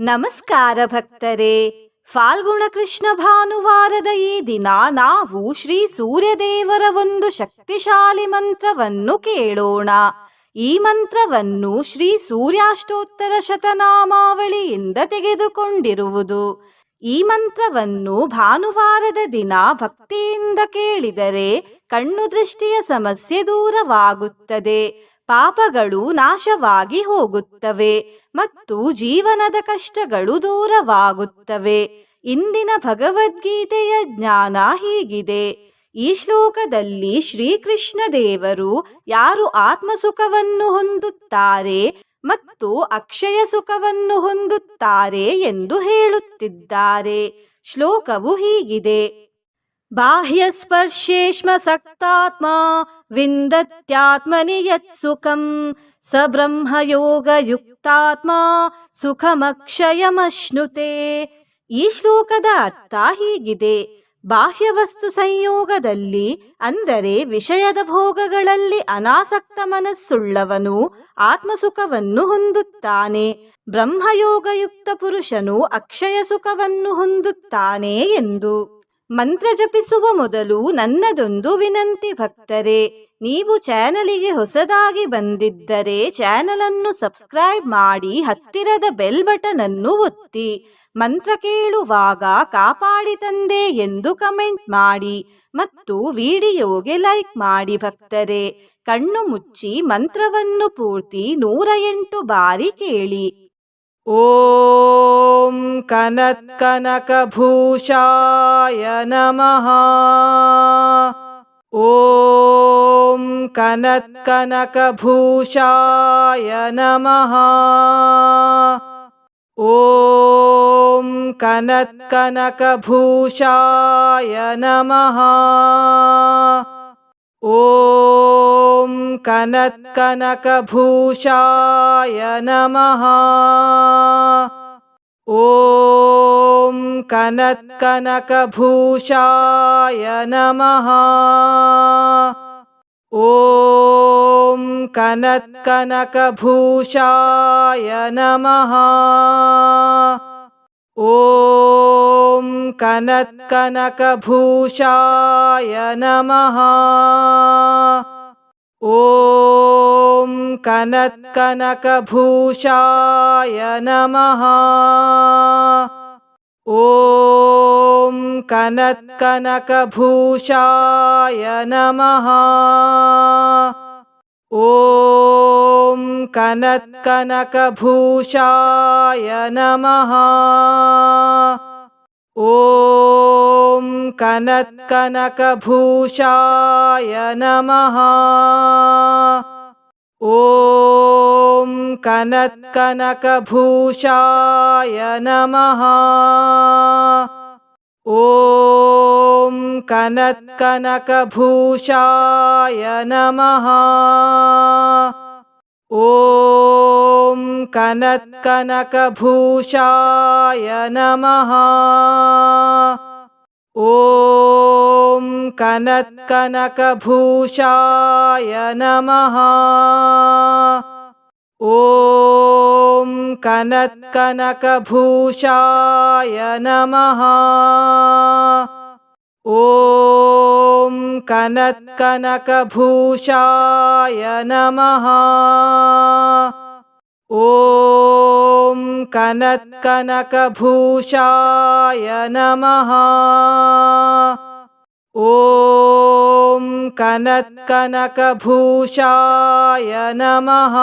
ನಮಸ್ಕಾರ ಭಕ್ತರೇ. ಫಾಲ್ಗುಣ ಕೃಷ್ಣ ಭಾನುವಾರದ ಈ ದಿನ ನಾವು ಶ್ರೀ ಸೂರ್ಯದೇವರ ಒಂದು ಶಕ್ತಿಶಾಲಿ ಮಂತ್ರವನ್ನು ಕೇಳೋಣ. ಈ ಮಂತ್ರವನ್ನು ಶ್ರೀ ಸೂರ್ಯಾಷ್ಟೋತ್ತರ ಶತನಾಮಾವಳಿಯಿಂದ ತೆಗೆದುಕೊಂಡಿರುವುದು. ಈ ಮಂತ್ರವನ್ನು ಭಾನುವಾರದ ದಿನ ಭಕ್ತಿಯಿಂದ ಕೇಳಿದರೆ ಕಣ್ಣು ದೃಷ್ಟಿಯ ಸಮಸ್ಯೆ ದೂರವಾಗುತ್ತದೆ. ಪಾಪಗಳು ನಾಶವಾಗಿ ಹೋಗುತ್ತವೆ ಮತ್ತು ಜೀವನದ ಕಷ್ಟಗಳು ದೂರವಾಗುತ್ತವೆ. ಇಂದಿನ ಭಗವದ್ಗೀತೆಯ ಜ್ಞಾನ ಹೀಗಿದೆ. ಈ ಶ್ಲೋಕದಲ್ಲಿ ಶ್ರೀಕೃಷ್ಣ ದೇವರು ಯಾರು ಆತ್ಮಸುಖವನ್ನು ಹೊಂದುತ್ತಾರೆ ಮತ್ತು ಅಕ್ಷಯ ಸುಖವನ್ನು ಹೊಂದುತ್ತಾರೆ ಎಂದು ಹೇಳುತ್ತಿದ್ದಾರೆ. ಶ್ಲೋಕವು ಹೀಗಿದೆ. ಬಾಹ್ಯಸ್ಪರ್ಶೇಷ್ಮಸಕ್ತಾತ್ಮ ವಿಂದತ್ಯಾತ್ಮನಿ ಯತ್ಸುಖಂ ಸ ಬ್ರಹ್ಮಯೋಗಯುಕ್ತಾತ್ಮ ಸುಖಮಕ್ಷಯಮಶ್ನುತೆ. ಈ ಶ್ಲೋಕದ ಅರ್ಥ ಹೀಗಿದೆ. ಬಾಹ್ಯ ವಸ್ತು ಸಂಯೋಗದಲ್ಲಿ, ಅಂದರೆ ವಿಷಯದ ಭೋಗಗಳಲ್ಲಿ ಅನಾಸಕ್ತ ಮನಸ್ಸುಳ್ಳವನು ಆತ್ಮಸುಖವನ್ನು ಹೊಂದುತ್ತಾನೆ. ಬ್ರಹ್ಮಯೋಗಯುಕ್ತ ಪುರುಷನು ಅಕ್ಷಯ ಸುಖವನ್ನು ಹೊಂದುತ್ತಾನೆ ಎಂದು. ಮಂತ್ರ ಜಪಿಸುವ ಮೊದಲು ನನ್ನದೊಂದು ವಿನಂತಿ, ಭಕ್ತರೇ, ನೀವು ಚಾನಲಿಗೆ ಹೊಸದಾಗಿ ಬಂದಿದ್ದರೆ ಚಾನಲ್ ಅನ್ನು ಸಬ್ಸ್ಕ್ರೈಬ್ ಮಾಡಿ ಹತ್ತಿರದ ಬೆಲ್ ಬಟನ್ ಅನ್ನು ಒತ್ತಿ, ಮಂತ್ರ ಕೇಳುವಾಗ ಕಾಪಾಡಿ ತಂದೆ ಎಂದು ಕಮೆಂಟ್ ಮಾಡಿ ಮತ್ತು ವಿಡಿಯೋಗೆ ಲೈಕ್ ಮಾಡಿ ಭಕ್ತರೇ. ಕಣ್ಣು ಮುಚ್ಚಿ ಮಂತ್ರವನ್ನು ಪೂರ್ತಿ ನೂರ ಎಂಟು ಬಾರಿ ಕೇಳಿ. ॐ कनत्कनकभूषाय नमः। ॐ कनत्कनकभूषाय नमः। ॐ कनत्कनकभूषाय नमः। ॐ कनत्कनकभूषाय नमः। ॐ कनत्कनकभूषाय नमः। ॐ कनत्कनकभूषाय नमः कनत्कनकभूषाय नमः। ॐ कनत्कनकभूषाय नमः। ॐ कनत्कनकभूषाय नमः। ॐ कनत्कनकभूषाय नमः ॐ कनत्कनकभूषाय नमः। ॐ कनत्कनकभूषाय नमः। ॐ कनत्कनकभूषाय नमः ॐ कनत्कनकभूषाय नमः। ॐ कनत्कनकभूषाय नमः। ॐ कनत्कनकभूषाय नमः ॐ कनत्कनकभूषाय नमः। ॐ कनत्कनकभूषाय नमः। ॐ कनत्कनकभूषाय नमः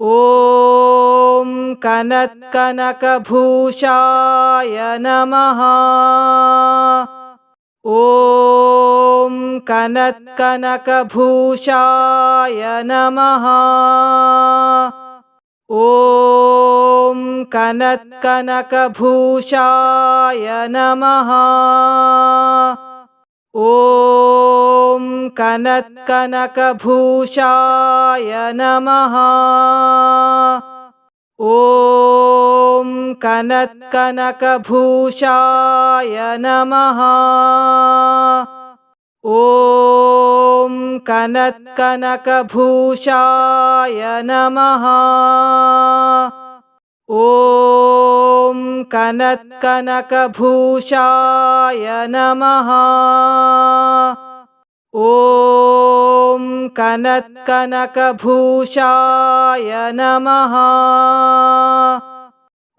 ॐ कनत्कनकभूषाय नमः। ॐ कनत्कनकभूषाय नमः। ॐ कनत्कनकभूषाय नमः ॐ कनत्कनकभूषाय नमः। ॐ कनत्कनकभूषाय नमः। ॐ कनत्कनकभूषाय नमः कनत्कनकभूषाय नमः। ॐ कनत्कनकभूषाय नमः।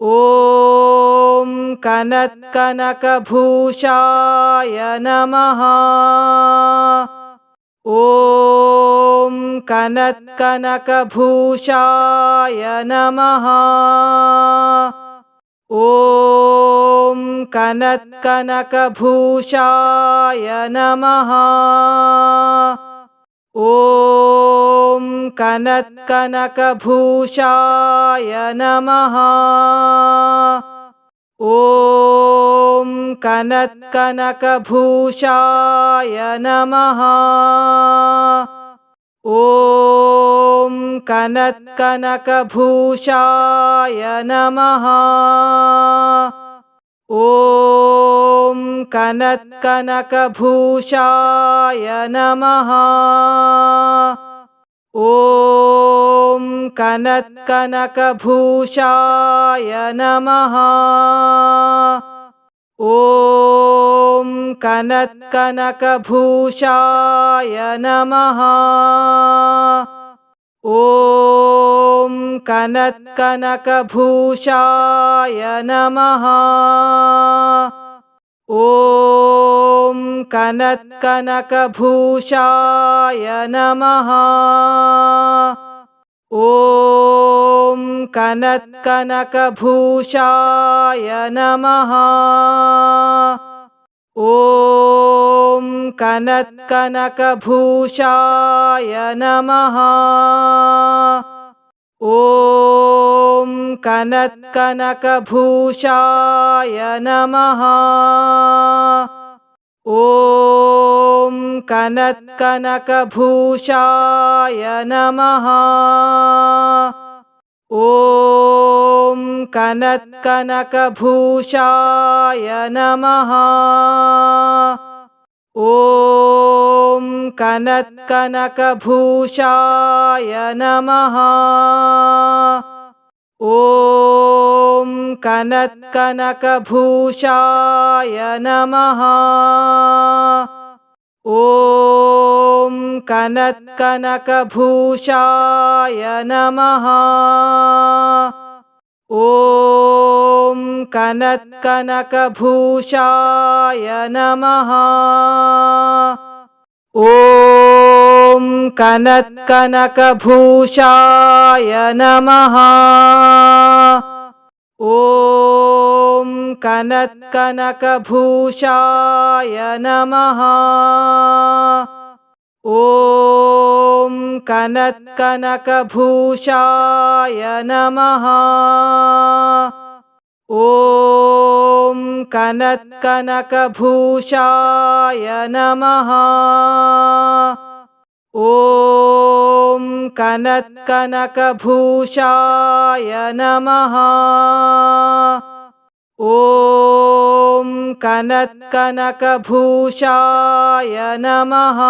ॐ कनत्कनकभूषाय नमः। ॐ कनत्कनकभूषाय नमः ॐ कनत्कनकभूषाय नमः। ॐ कनत्कनकभूषाय नमः। ॐ कनत्कनकभूषाय नमः ॐ कनत्कनकभूषाय नमः। ॐ कनत्कनकभूषाय नमः। ॐ कनत्कनकभूषाय नमः ॐ कनत्कनकभूषाय नमः। ॐ कनत्कनकभूषाय नमः। ॐ कनत्कनकभूषाय नमः ॐ कनत्कनकभूषाय नमः। ॐ कनत्कनकभूषाय नमः। ॐ कनत्कनकभूषाय नमः ॐ कनत्कनकभूषाय नमः। ॐ कनत्कनकभूषाय नमः। ॐ कनत्कनकभूषाय नमः। ॐ कनत्कनकभूषाय नमः ॐ कनत्कनकभूषाय नमः ॐ कनत्कनकभूषाय नमः ॐ कनत्कनकभूषाय नमः ॐ कनत्कनकभूषाय नमः। ॐ कनत्कनकभूषाय नमः। ॐ कनत्कनकभूषाय नमः ॐ कनत्कनकभूषाय नमः। ॐ कनत्कनकभूषाय नमः।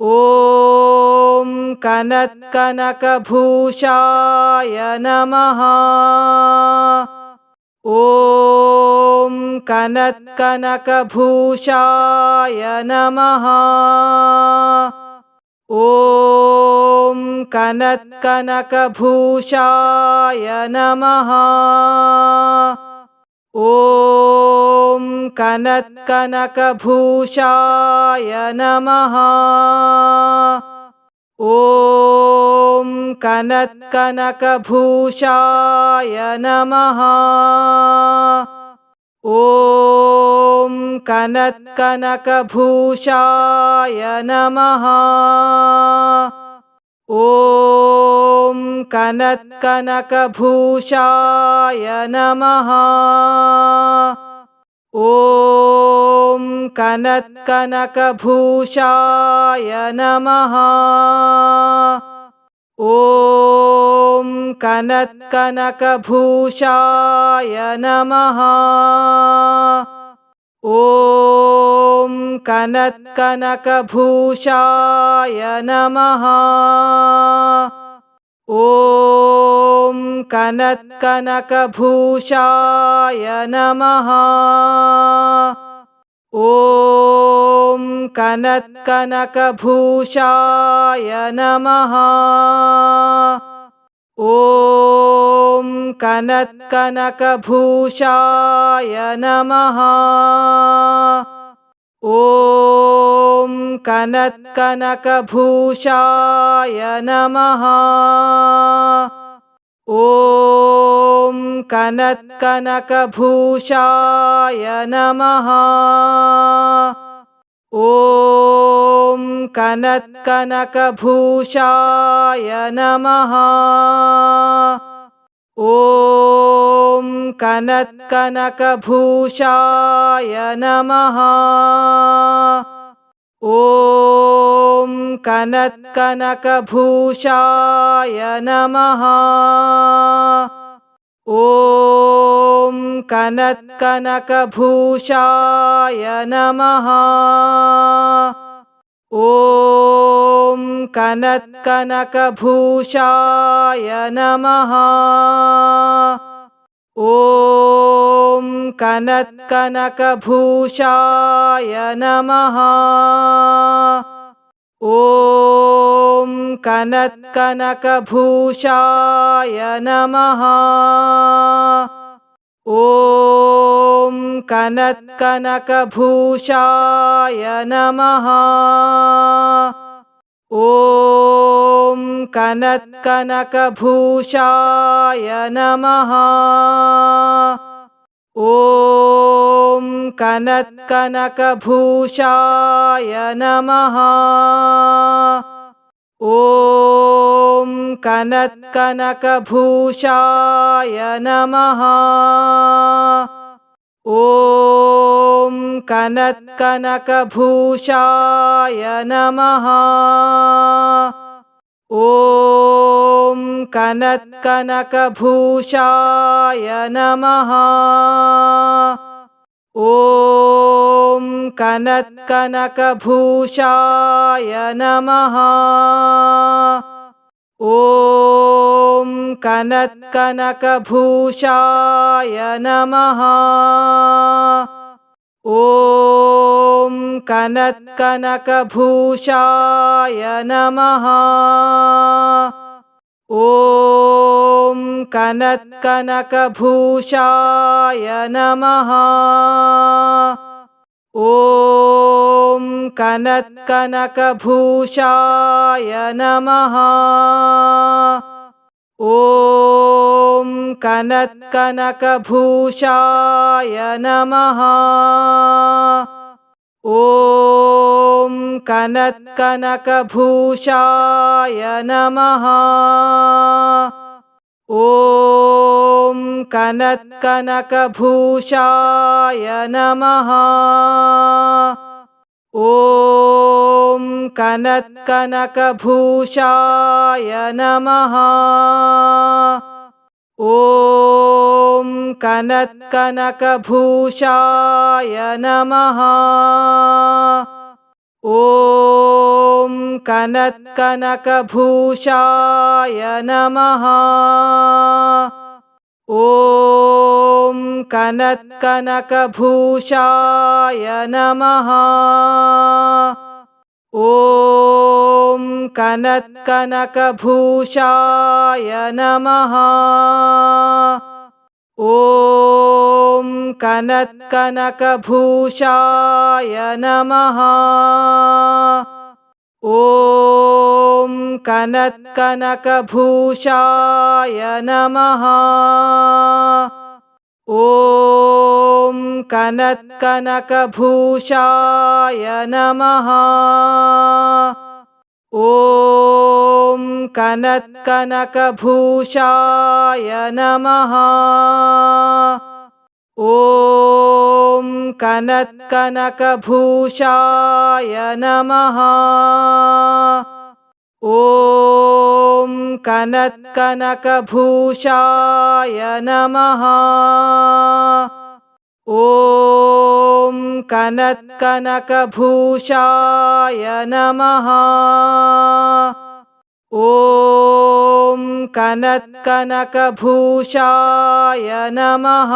ॐ कनत्कनकभूषाय नमः ॐ कनत्कनकभूषाय नमः। ॐ कनत्कनकभूषाय नमः। ॐ कनत्कनकभूषाय नमः ॐ कनत्कनकभूषाय नमः। ॐ कनत्कनकभूषाय नमः। ॐ कनत्कनकभूषाय नमः ॐ कनत्कनकभूषाय नमः। ॐ कनत्कनकभूषाय नमः। ॐ कनत्कनकभूषाय नमः ॐ कनत्कनकभूषाय नमः। ॐ कनत्कनकभूषाय नमः। ॐ कनत्कनकभूषाय नमः ॐ कनत्कनकभूषाय नमः। ॐ कनत्कनकभूषाय नमः। ॐ कनत्कनकभूषाय नमः ॐ कनत्कनकभूषाय नमः। ॐ कनत्कनकभूषाय नमः। ॐ कनत्कनकभूषाय नमः ॐ कनत्कनकभूषाय नमः। ॐ कनत्कनकभूषाय नमः। ॐ कनत्कनकभूषाय नमः ॐ कनत्कनकभूषाय नमः। ॐ कनत्कनकभूषाय नमः। ॐ कनत्कनकभूषाय नमः ॐ कनत्कनकभूषाय नमः। ॐ कनत्कनकभूषाय नमः। ॐ कनत्कनकभूषाय नमः ॐ कनत्कनकभूषाय नमः। ॐ कनत्कनकभूषाय नमः। ॐ कनत्कनकभूषाय नमः ॐ कनत्कनकभूषाय नमः। ॐ कनत्कनकभूषाय नमः। ॐ कनत्कनकभूषाय नमः ॐ कनत्कनकभूषाय नमः। ॐ कनत्कनकभूषाय नमः। ॐ कनत्कनकभूषाय नमः। ॐ कनत्कनकभूषाय नमः। ॐ कनत्कनकभूषाय नमः। ॐ कनत्कनकभूषाय नमः। ॐ कनत्कनकभूषाय नमः। ॐ कनत्कनकभूषाय नमः। ॐ कनत्कनकभूषाय नमः। ॐ कनत्कनकभूषाय नमः। ॐ कनत्कनकभूषाय नमः ॐ कनत्कनकभूषाय नमः। ॐ कनत्कनकभूषाय नमः। ॐ कनत्कनकभूषाय नमः ॐ कनत्कनकभूषाय नमः।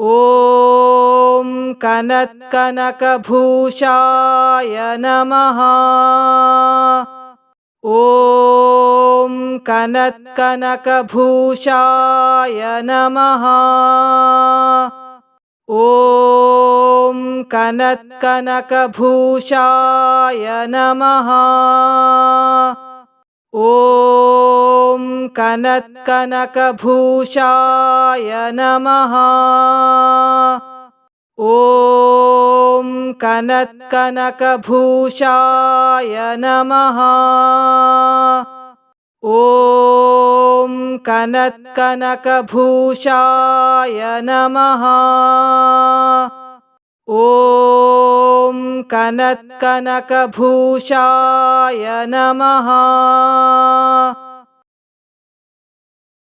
ॐ कनत्कनकभूषाय नमः। ॐ कनत्कनकभूषाय नमः ॐ कनत्कनकभूषाय नमः। ॐ कनत्कनकभूषाय नमः। ॐ कनत्कनकभूषाय नमः ॐ कनत्कनकभूषाय नमः। ॐ कनत्कनकभूषाय नमः